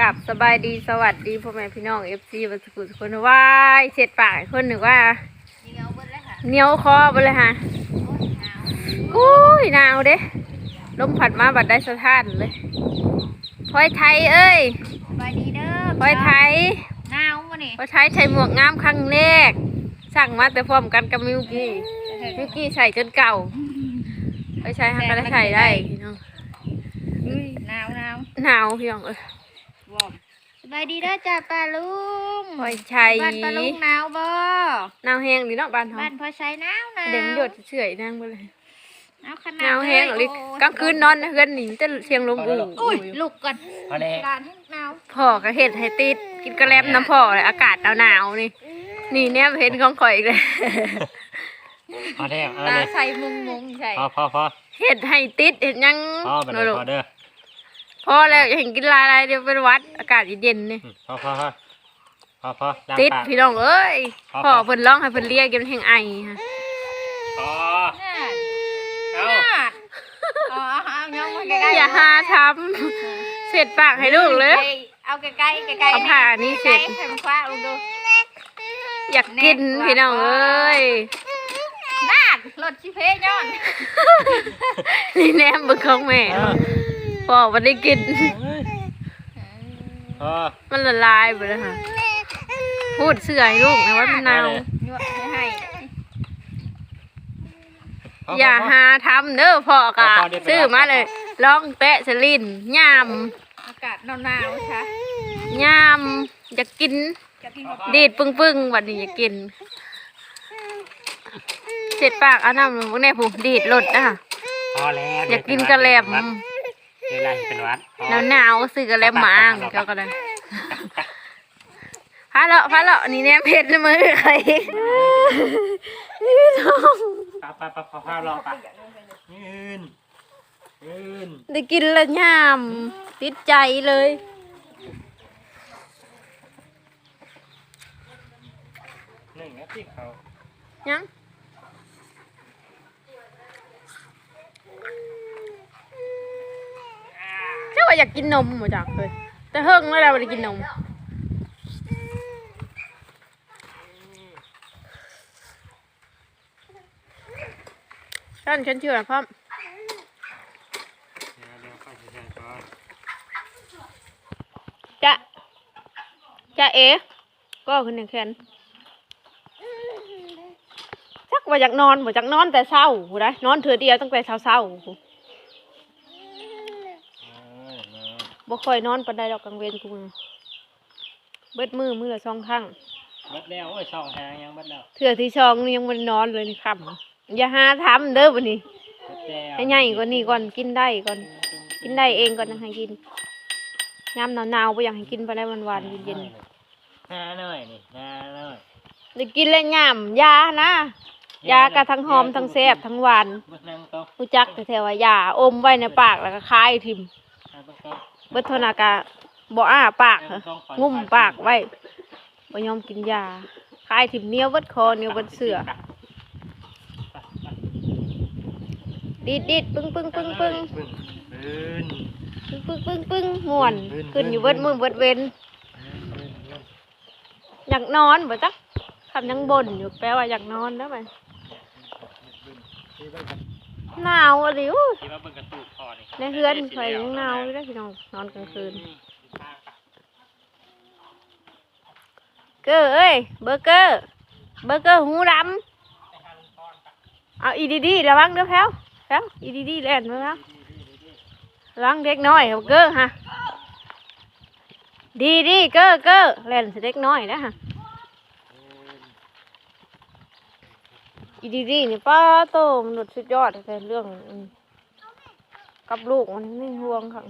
กับสบายดีสวัสดีพ่อแม่พี่น้องเอฟซีบัสกุลคนว่ายเสร็จปากคนหนึ่งว่าเหนียวเบิดเลยค่ะเหนียวคอไปเลยฮะโอ้ยหนาวอุ้ยหนาวเด้ลมผัดมาบัดได้สะท้านเลยพลอยไทยเอ้ยสบายดีเด้อพลอยไทยหนาวมื้อนี้พลอยไทยใส่หมวกงามครั้งแรกสั่งมาแต่พร้อมกันกับมิวกี้มิวกี้ใส่จนเก่าพลอยไทยฮักก็ได้ใส่ได้พี่น้องอุ้ยหนาวหนาวหนาวพี่น้องเอ้ยวอมส บายดีเด้อจ้าป้าลุงพลอยไทยบ้านป้าลุงหนาวบ่หนาวแห้งดีเนาะบ้านเขาบ้านพ่อใช้หนาวหนาวเดี๋ยวมันหยดเฉยๆนั่งไปเลยหนาวขหนาดนาวแห้งหรือโยกลางคืนนอนเฮือนหนิจะเสียงลมอู่อุ้ยลุกก่อนพอแล้วการให้หนาวพ่อก็เห็ดให้ติดกินกระแลมน้ำพ่อเลยอากาศหนาวๆนี่ นี่แนบเห็นของข่อยอีกเลยพอแล้วเอาตาเลยใส่มุงมุงใส่พอพอพอเห็ดให้ติดเห็ดหยังพอไปเลยลูกพอเด้อ พอแล้วอย่าเห็นกินลายๆเดี๋ยวเป็นหวัดอากาศเย็นๆนี่อืมพอพอพอพอพอล้างติดปากพี่น้องเอ้ยพอพ่อพอเพิ่นร้องให้เพิ่นเรียกกันแห่งไอฮะพอน่าเอาน่าอ๋อเอาย่องมาใกล้ๆอย่าหาทำเสร็จปากให้ลูกเลย เอาใกล้ๆใกล้ๆเอาผ้านี่เสร็จใกล้ๆให้มันคว้าลงดูอยากกินพี่น้องเอ้ยน่ารถชิเพย้อนนี่แนมเบึงของแม่ เออพ่อบ่ได้กิน พอมันละลายไปเลยค่ะ พูดเสื่อให้ลูกนะว่ามันหนาวยั่วให้ให้พออย่าพอ หาทำเด้อพ่อกะพอเดี๋ยวไปซื้อมาเลยลองแตะสลินยามอากาศหนาวๆใช่ยามอยากกินกะทิดีดปึ้งปึ้งๆวันนี้อยากกิน เสร็จปากเอาน้ำลงพวกแน่ผู้ดีดหลดอะพอแล้วอยากกินกระแลม เวลาเป็นหวัดพอหนาวหนาวๆซื้อกระแลมหมาอ่างเจ้าก็เลยพาเลาะพาเลาะนี่แน่เผ็ดนะมือใครท้องปะปะปะพอพอรอปะยืนยืนได้กินแล้วยามติดใจเลย หนึ่งนะพี่เขายัง อยากกินนมหมดจักเลยแต่เฮิงแล้วเราไม่ได้กินนมฉันฉันเชื่อพ่อจะจะเอ๋ก็ขึ้นหนึ่งแขนชักว่าอยากนอนบ่อยากนอนแต่เช้าหูได้นอนเถื่อเดียวตั้งแต่เช้าเช้าหู เออเนอะ บ่ค่อยนอนปานใดดอกกลางเวรกูมือเบิดมือมือละสองครั้งเบัดแล้วโอ้ยสองหางยังเบัดแล้วเถื่อที่สองนี่ยังบ่ได้นอนเลยนี่ค่ำอย่าหาทำเด้อบัดนี้เบัดแล้วให้ใหญ่กว่านี้ก่อนกินได้ก่อน กินได้เองก่อนนะให้กินยามหนาวๆบ่อยากให้กินไปได้วันๆเย็นหน้าหน่อยนี่หน้าหน่อยๆได้กินแล้วยามยานะยากะทั้งหอมทั้งแซ่บทั้งหวานเบัดนั่งโต๊ะรู้จักแต่แถวว่ายาอมไว้ในปากแล้วก็คายทิ่มนั่งโต๊ะ เบิดเท่านั้นก็บ่อ้าปากเหรองุ่มปากไว้บ่ยอมกินยาคายทิ่มเหนียวเบิดคอเหนียวเบิดเสือดีดดีดปึ้งปึ้งปึ้งปึ้งปึ้งปึ้งปึ้งปึ้งปึ้งม่วน ขึ้นอยู่เบิดมือเบิดเว้นอยากนอนบ่จักคำยังบ่นอยู่แปลว่าอยากนอนแล้วไหม หนาวอะดิวที่ว่าเบิ่งกระตูกพอนี่ในเฮือนข่อยยังหนาวอยู่เลยพี่น้องนอนกลางคืน เกอร์เอ้ยเบอร์เกอร์เบอร์เกอร์หูดำเอาอีดีดีระวังเด้อแพลวแพลวอีดีดีแล่นมาแล้วระวังเด็กน้อยเบอร์เกอร์ฮะดีดีเกอร์เกอร์แล่นเด็กน้อยนะฮะ อีดีดีนี่ป้าโตมันหลุดสุดยอดแต่เรื่องอืมกับลูกมันไม่ห่วงค่ะ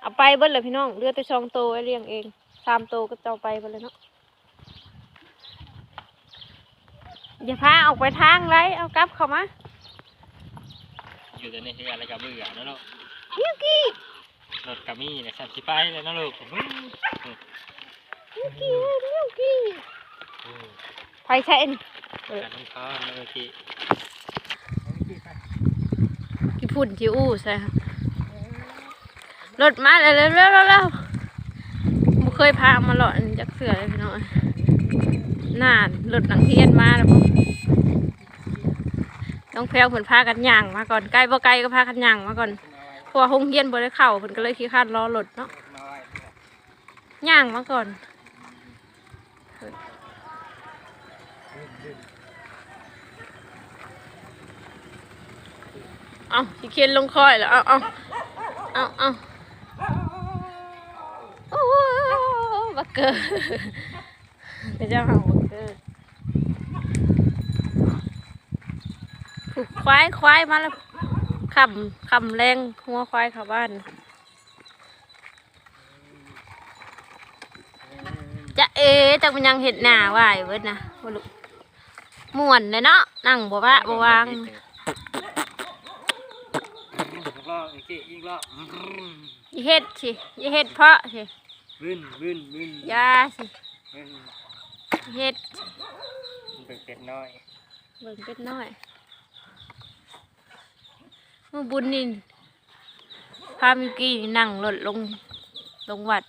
เอาไปเบิ้ลเลยพี่น้องเลือดแต่สองโตวไว้เลี้ยงเองสามโตวก็เจ้าไปไปเลยเนาะอย่าพาออกไปทางไรเอากลับเข้ามาอยู่แต่ในเฮือนอะไรกับเบื่อนะลูกมิวกี้รถกามี่เนี่ยสันสิไปเลยนะลูกอื้อมิวกี้มิวกี้อืมไปใช่น การน้ำค้อนเมื่อกี้กี่พุ่นกี่อู้ใช่ค่ะรถมาแล้วเร็วเร็วเร็วเร็วเคยพามาหลอดจักเสือเลยพี่น้องน่านหลุดหนังเทียนมาแล้วบ่น้องแพรวเพิ่นพากันย่างมาก่อนไกลบ่ไกลก็พากันย่างมาก่อนเพราะว่าห้องเฮียนบ่ได้เข้าเพิ่นก็เลยขี้คร้านรอรถเนาะน้อยย่างมาก่อน เอาสิเคียนลงคอยแล้วเอาเอาเอาเอาโอ้โหบักเกอร์พระเจ้าหางบักเกอร์ผูกควายควายมาแล้วคำคำแรงหัวควายเข้าบ้านจะเอ๋จักมันยังเห็ดหน้าไหวเบิดนะบลุม่วนเลยเนาะนั่งบ่ว่าบ่วาง อีกรอบอีกทีอีกรอบอืมอย่าเฮ็ดสิอย่าเฮ็ดเพราะสิบึ้นบึ้นบึ้นอย่าสิบึ้นอย่าเฮ็ดมันเป็นเป็ดน้อยเบิ่งเป็ดน้อยมื่อบุญนี่พามิวกี้นี่นั่งรถลงลงวัด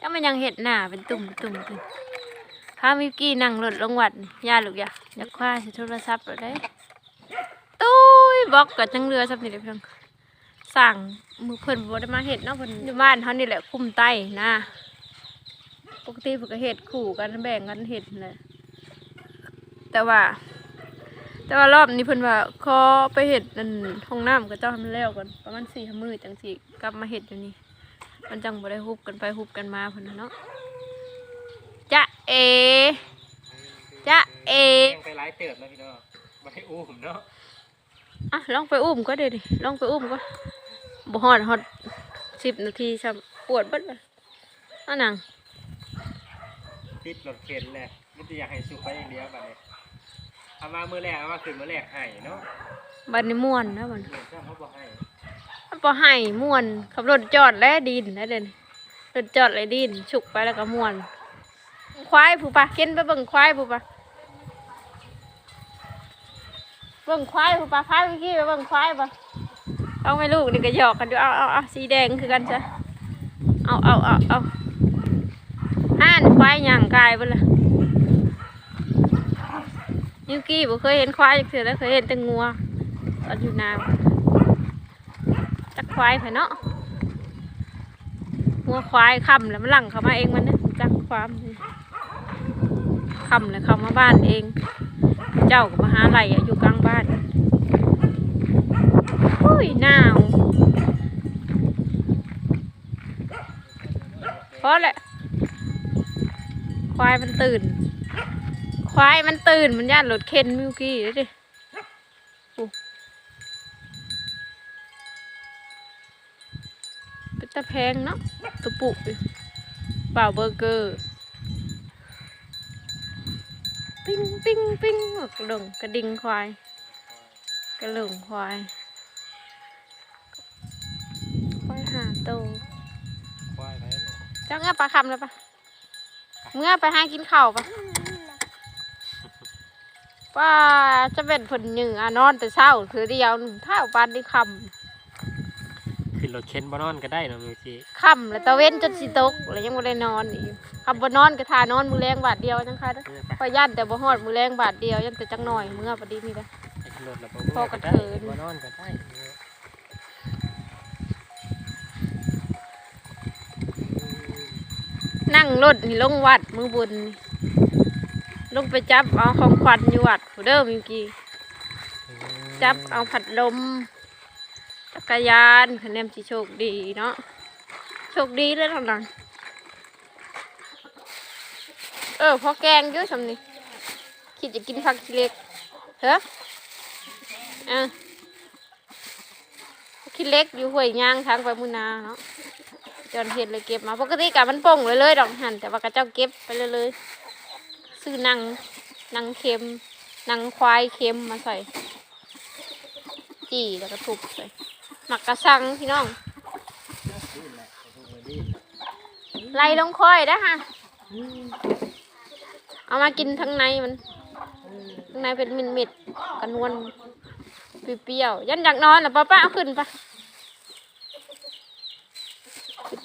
จักมันยังเห็ดหน้าเป็นตุ่มตุ่มตุ่มพามิวกี้นั่งรถลงวัดนี่ย่าลูกอย่าอย่าคว้าสิโทรศัพท์เราได้ตุ้ยบล็อกกับจังเรือสับนี่เด้อเพียง สั่งมือเพิ่นบ่ได้มาเฮ็ดเนาะเพิ่นอยู่บ้านเฮานี่แหละคุมไต้นะปกติเพิ่นก็เฮ็ดคู่กันแบ่งกันเฮ็ดนั่นแหละแต่ว่า แต่ว่ารอบนี้เพิ่นว่าขอไปเฮ็ดนั่นห้องน้ำกับเจ้าให้มันแล้วก่อนประมาณ4-5มื้อจังสิกลับมาเฮ็ดอยู่นี่มันจังบ่ได้ฮุบกันไปฮุบกันมาเพิ่นน่ะเนาะจ๊ะเอจ๊ะเอแม่งไปไล่เติบแล้วพี่น้องมาให้อู้ผมเนาะอะลองไปอุ้มก็ได้ดิลองไปอุ้มก็ บ่ฮอดฮอด10นาทีซ้ำปวดเบิดเลยเอาหนังติดรถเข็นแหละมิตรอยากให้สุกไปอย่างเดียวบัดนี้เอามามือแรกเอามาขึ้นมือแรกให้เนาะบัดนี้ม่วนนะบัดเหมือนเจ้าเขาบอกให้มันบ่ให้ม่วนขับรถจอดและดินแล้วเด่นรถจอดและดินฉุกไปแล้วก็ม่วน ควายผู้ปะเข็นไปเบิ่งควายผู้ปะเบิ่งควายผู้ปะพาพี่กี้ไปเบิ่งควายปะ เอาไม่ลูกนี่ก็หยอกกันอยู่เอาเอาเอาสีแดงคือกันจ้ะเอาเอาเอาเอาห้านควายย่างกายเบิ่ละนิวกี้บ่เคยเห็นควายจักเทื่อแล้วเคยเห็นแต่งัวตอนอยู่นาจักควายไผเนาะหัวควายคำแล้วมันหลังเข้ามาเองมันนะจักความคำแล้วเข้ามาบ้านเอง เจ้าก็มาหาไหลอะอยู่กลางบ้าน ยหนาวเพราะแหละควายมันตื่น ควายมันตื่นมันย่านรถเข็นมิวกี้ดิเป็นตะแพงเนาะตุปุอยู่เปล่าเบอร์เกอร์ ปิ้งปิ้งปิ้งกระดงกระดิ่งควาย กระหลงควาย ควายหาโต ควายไหนเนี่ย เจ้าเงือปลาคำเลยปะเมื่อไปหากินข้าวปะว่าจะเป็นผลหนึ่งอะนอนแต่เช้าคือเดียวหนึ่งเท่าปานที่คำขึ้นรถเข็นบ่นอนก็ได้เนาะมิวจีค่ำแล้วตะเว้นจนสิตกแล้วยังบ่ได้นอนอีกคำบ่นอนก็ทานอนมือแรงบาทเดียวจังค่ะเด้อเนี่ยพอย่านแต่บ่ฮอดมือแรงบาทเดียวยันแต่จังหน่อยเมื่อพอดีนี่แหละไปขึ้นรถแล้วบ่พอกระได้เทินบ่นอนก็ได้ นั่งรถนี่ลงวัดมือบุญนี่ลงไปจับเอาของขวัญอยู่วัดผู้เด้อมิวกี้จับเอาผัดลมจักรยานคะแนนสิโชคดีเนาะโชคดีเลยทางนั้นเออพอแกงเยอะสำนี่คิดจะกินผักขี้เล็กเฮ้ออะขี้เล็กอยู่ห้วยยางทางไปมุนาเนาะ จอนเห็ดเลยเก็บมาปกติกะมันป่งเลยเลยดอกหันแต่ว่ากระเจ้าเก็บไปเลยเลยซื้อนังนังเค็มนังควายเค็มมาใส่ จี่แล้วก็ทุบใส่หมักกระชังพี่น้องไล่ลงคอยได้ฮะเอามากินทั้งในมันข้างในเป็นมินมิดกันนวลเปรี้ยวยันอยากนอนหรอป้าป้าเอาขึ้นปะ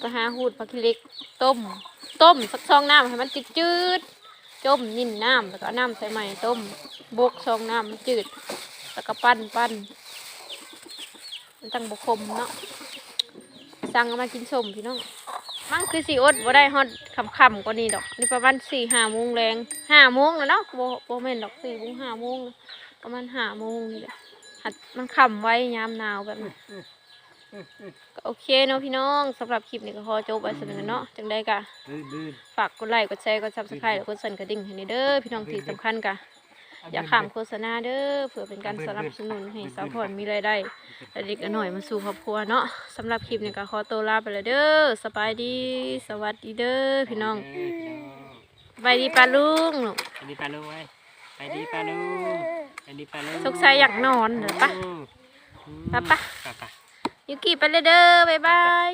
ขึ้นไปหาหูดปลาคิเล็กต้ม ต้มสักซองน้ำให้มันจืดๆจมนิ่นน้ำแล้วก็น้ำใส่ใหม่ต้มบกซองน้ำมันจืด แล้วก็ปั้นปั้นมันตั้งบกคมเนาะสั่งเอามากินสมพี่น้องมั่งคือสีอดบ่ได้ฮอดคำๆกว่านี้ดอกนี่ประมาณสี่ห้าโมงแรงห้าโมงแล้วเนาะโบโบแม่นดอกสี่โมงห้าโมงประมาณห้าโมงนี่แหละหัดมันค่ำไว้ยามหนาวแบบนี้ ก็โอเคเนาะพี่น้องสำหรับคลิปนี้ก็ขอจบไว้สำหรับเนาะจังได้กะลื่นลื่นฝากกดไลค์กดแชร์กดซับสไครต์แล้วกดสั่นกระดิ่งให้เด้อพี่น้องที่สำคัญกะอย่าข้ามโฆษณาเด้อเพื่อเป็นการสนับสนุนให้สาวพรมีรายได้และเด็กหน่อยมาสู่ครอบครัวเนาะสำหรับคลิปนี้ก็ขอตัวลาไปเลยเด้อสบายดี สวัสดีเด้อพี่น้องสบายดีปลาลุงลูกไปดีปลาลุงไว้ไปดีปลาลุงไปดีปลาลุงสกสัยอยากนอนเด้อปะอืมปะปะปะปะ ยูกิไปเลยเด้อบ๊ายบาย